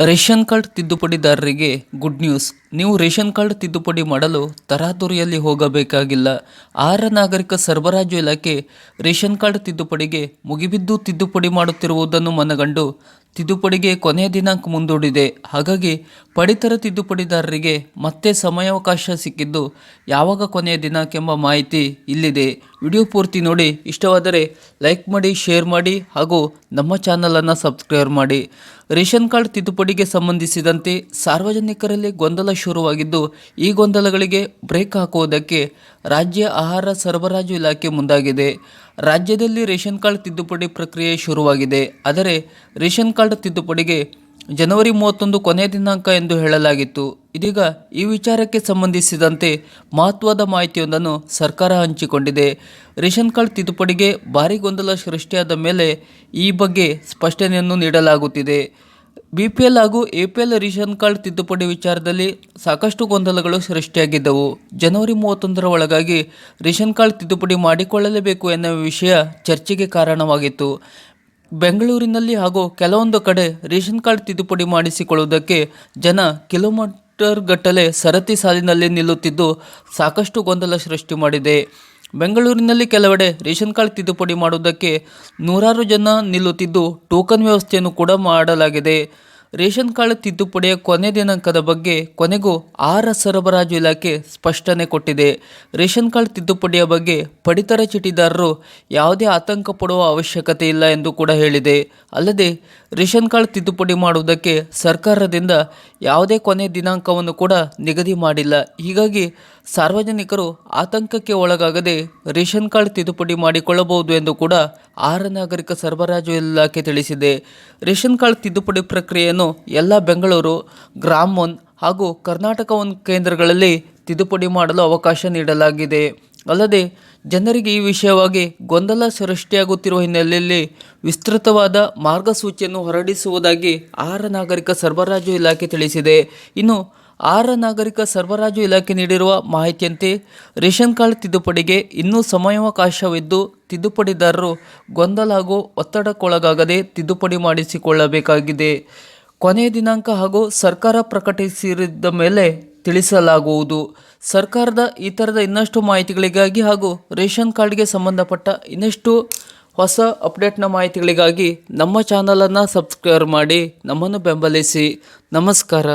Ration card ತಿದ್ದುಪಡಿದಾರರಿಗೆ good news. ನೀವು ration card ತಿದ್ದುಪಡಿ ಮಾಡಲು ತರಾತುರಿಯಲ್ಲಿ ಹೋಗಬೇಕಾಗಿಲ್ಲ. ಆಹಾರ ನಾಗರಿಕ ಸರಬರಾಜು ಇಲಾಖೆ ರೇಷನ್ ಕಾರ್ಡ್ ತಿದ್ದುಪಡಿಗೆ ಮುಗಿಬಿದ್ದು ತಿದ್ದುಪಡಿ ಮಾಡುತ್ತಿರುವುದನ್ನು ಮನಗಂಡು ತಿದ್ದುಪಡಿಗೆ ಕೊನೆಯ ದಿನಾಂಕ ಮುಂದೂಡಿದೆ. ಹಾಗಾಗಿ ಪಡಿತರ ತಿದ್ದುಪಡಿದಾರರಿಗೆ ಮತ್ತೆ ಸಮಯಾವಕಾಶ ಸಿಕ್ಕಿದ್ದು ಯಾವಾಗ ಕೊನೆಯ ದಿನಾಂಕ ಎಂಬ ಮಾಹಿತಿ ಇಲ್ಲಿದೆ. ವಿಡಿಯೋ ಪೂರ್ತಿ ನೋಡಿ, ಇಷ್ಟವಾದರೆ ಲೈಕ್ ಮಾಡಿ, ಶೇರ್ ಮಾಡಿ ಹಾಗೂ ನಮ್ಮ ಚಾನಲನ್ನು ಸಬ್ಸ್ಕ್ರೈಬ್ ಮಾಡಿ. ರೇಷನ್ ಕಾರ್ಡ್ ತಿದ್ದುಪಡಿಗೆ ಸಂಬಂಧಿಸಿದಂತೆ ಸಾರ್ವಜನಿಕರಲ್ಲಿ ಗೊಂದಲ ಶುರುವಾಗಿದ್ದು, ಈ ಗೊಂದಲಗಳಿಗೆ ಬ್ರೇಕ್ ಹಾಕುವುದಕ್ಕೆ ರಾಜ್ಯ ಆಹಾರ ಸರಬರಾಜು ಇಲಾಖೆ ಮುಂದಾಗಿದೆ. ರಾಜ್ಯದಲ್ಲಿ ರೇಷನ್ ಕಾರ್ಡ್ ತಿದ್ದುಪಡಿ ಪ್ರಕ್ರಿಯೆ ಶುರುವಾಗಿದೆ. ಆದರೆ ರೇಷನ್ ಕಾರ್ಡ್ ತಿದ್ದುಪಡಿಗೆ ಜನವರಿ ಮೂವತ್ತೊಂದು ಕೊನೆಯ ದಿನಾಂಕ ಎಂದು ಹೇಳಲಾಗಿತ್ತು. ಇದೀಗ ಈ ವಿಚಾರಕ್ಕೆ ಸಂಬಂಧಿಸಿದಂತೆ ಮಹತ್ವದ ಮಾಹಿತಿಯೊಂದನ್ನು ಸರ್ಕಾರ ಹಂಚಿಕೊಂಡಿದೆ. ರೇಷನ್ ಕಾರ್ಡ್ ತಿದ್ದುಪಡಿಗೆ ಭಾರಿ ಗೊಂದಲ ಸೃಷ್ಟಿಯಾದ ಮೇಲೆ ಈ ಬಗ್ಗೆ ಸ್ಪಷ್ಟನೆಯನ್ನು ನೀಡಲಾಗುತ್ತಿದೆ. ಬಿ ಪಿ ಎಲ್ ಹಾಗೂ A P L ration card ತಿದ್ದುಪಡಿ ವಿಚಾರದಲ್ಲಿ ಸಾಕಷ್ಟು ಗೊಂದಲಗಳು ಸೃಷ್ಟಿಯಾಗಿದ್ದವು. ಜನವರಿ ಮೂವತ್ತೊಂದರ ಒಳಗಾಗಿ ರೇಷನ್ ಕಾರ್ಡ್ ತಿದ್ದುಪಡಿ ಮಾಡಿಕೊಳ್ಳಲೇಬೇಕು ಎನ್ನುವ ವಿಷಯ ಚರ್ಚೆಗೆ ಕಾರಣವಾಗಿತ್ತು. ಬೆಂಗಳೂರಿನಲ್ಲಿ ಹಾಗೂ ಕೆಲವೊಂದು ಕಡೆ ರೇಷನ್ ಕಾರ್ಡ್ ತಿದ್ದುಪಡಿ ಮಾಡಿಸಿಕೊಳ್ಳುವುದಕ್ಕೆ ಜನ ಕಿಲೋಮೀಟರ್ ಗಟ್ಟಲೆ ಸರತಿ ಸಾಲಿನಲ್ಲಿ ನಿಲ್ಲುತ್ತಿದ್ದು ಸಾಕಷ್ಟು ಗೊಂದಲ ಸೃಷ್ಟಿ ಮಾಡಿದೆ. ಬೆಂಗಳೂರಿನಲ್ಲಿ ಕೆಲವೆಡೆ ರೇಷನ್ ಕಾರ್ಡ್ ತಿದ್ದುಪಡಿ ಮಾಡುವುದಕ್ಕೆ ನೂರಾರು ಜನ ನಿಲ್ಲುತ್ತಿದ್ದು ಟೋಕನ್ ವ್ಯವಸ್ಥೆಯನ್ನು ಕೂಡ ಮಾಡಲಾಗಿದೆ. ರೇಷನ್ ಕಾರ್ಡ್ ತಿದ್ದುಪಡಿಯ ಕೊನೆ ದಿನಾಂಕದ ಬಗ್ಗೆ ಕೊನೆಗೂ ಆಹಾರ ಸರಬರಾಜು ಇಲಾಖೆ ಸ್ಪಷ್ಟನೆ ಕೊಟ್ಟಿದೆ. ರೇಷನ್ ಕಾರ್ಡ್ ತಿದ್ದುಪಡಿಯ ಬಗ್ಗೆ ಪಡಿತರ ಚೀಟಿದಾರರು ಯಾವುದೇ ಆತಂಕ ಪಡುವ ಅವಶ್ಯಕತೆ ಇಲ್ಲ ಎಂದು ಕೂಡ ಹೇಳಿದೆ. ಅಲ್ಲದೆ, ರೇಷನ್ ಕಾರ್ಡ್ ತಿದ್ದುಪಡಿ ಮಾಡುವುದಕ್ಕೆ ಸರ್ಕಾರದಿಂದ ಯಾವುದೇ ಕೊನೆ ದಿನಾಂಕವನ್ನು ಕೂಡ ನಿಗದಿ ಮಾಡಿಲ್ಲ. ಹೀಗಾಗಿ ಸಾರ್ವಜನಿಕರು ಆತಂಕಕ್ಕೆ ಒಳಗಾಗದೆ ರೇಷನ್ ಕಾರ್ಡ್ ತಿದ್ದುಪಡಿ ಮಾಡಿಕೊಳ್ಳಬಹುದು ಎಂದು ಕೂಡ ಆಹಾರ ನಾಗರಿಕ ಸರಬರಾಜು ಇಲಾಖೆ ತಿಳಿಸಿದೆ. ರೇಷನ್ ಕಾರ್ಡ್ ತಿದ್ದುಪಡಿ ಪ್ರಕ್ರಿಯೆಯನ್ನು ಎಲ್ಲ ಬೆಂಗಳೂರು ಗ್ರಾಮ ಒನ್ ಹಾಗೂ ಕರ್ನಾಟಕ ಒನ್ ಕೇಂದ್ರಗಳಲ್ಲಿ ತಿದ್ದುಪಡಿ ಮಾಡಲು ಅವಕಾಶ ನೀಡಲಾಗಿದೆ. ಅಲ್ಲದೆ, ಜನರಿಗೆ ಈ ವಿಷಯವಾಗಿ ಗೊಂದಲ ಸೃಷ್ಟಿಯಾಗುತ್ತಿರುವ ಹಿನ್ನೆಲೆಯಲ್ಲಿ ವಿಸ್ತೃತವಾದ ಮಾರ್ಗಸೂಚಿಯನ್ನು ಹೊರಡಿಸುವುದಾಗಿ ಆಹಾರ ನಾಗರಿಕ ಸರಬರಾಜು ಇಲಾಖೆ ತಿಳಿಸಿದೆ. ಇನ್ನು ಆಹಾರ ನಾಗರಿಕ ಸರಬರಾಜು ಇಲಾಖೆ ನೀಡಿರುವ ಮಾಹಿತಿಯಂತೆ ರೇಷನ್ ಕಾರ್ಡ್ ತಿದ್ದುಪಡಿಗೆ ಇನ್ನೂ ಸಮಯಾವಕಾಶವಿದ್ದು ತಿದ್ದುಪಡಿದಾರರು ಗೊಂದಲ ಹಾಗೂ ಒತ್ತಡಕ್ಕೊಳಗಾಗದೆ ತಿದ್ದುಪಡಿ ಮಾಡಿಸಿಕೊಳ್ಳಬೇಕಾಗಿದೆ. ಕೊನೆಯ ದಿನಾಂಕ ಹಾಗೂ ಸರ್ಕಾರ ಪ್ರಕಟಿಸಿದ ಮೇಲೆ ತಿಳಿಸಲಾಗುವುದು. ಸರ್ಕಾರದ ಈ ಥರದ ಇನ್ನಷ್ಟು ಮಾಹಿತಿಗಳಿಗಾಗಿ ಹಾಗೂ ರೇಷನ್ ಕಾರ್ಡ್ಗೆ ಸಂಬಂಧಪಟ್ಟ ಇನ್ನಷ್ಟು ಹೊಸ ಅಪ್ಡೇಟ್ನ ಮಾಹಿತಿಗಳಿಗಾಗಿ ನಮ್ಮ ಚಾನಲನ್ನು ಸಬ್ಸ್ಕ್ರೈಬ್ ಮಾಡಿ ನಮ್ಮನ್ನು ಬೆಂಬಲಿಸಿ. ನಮಸ್ಕಾರ.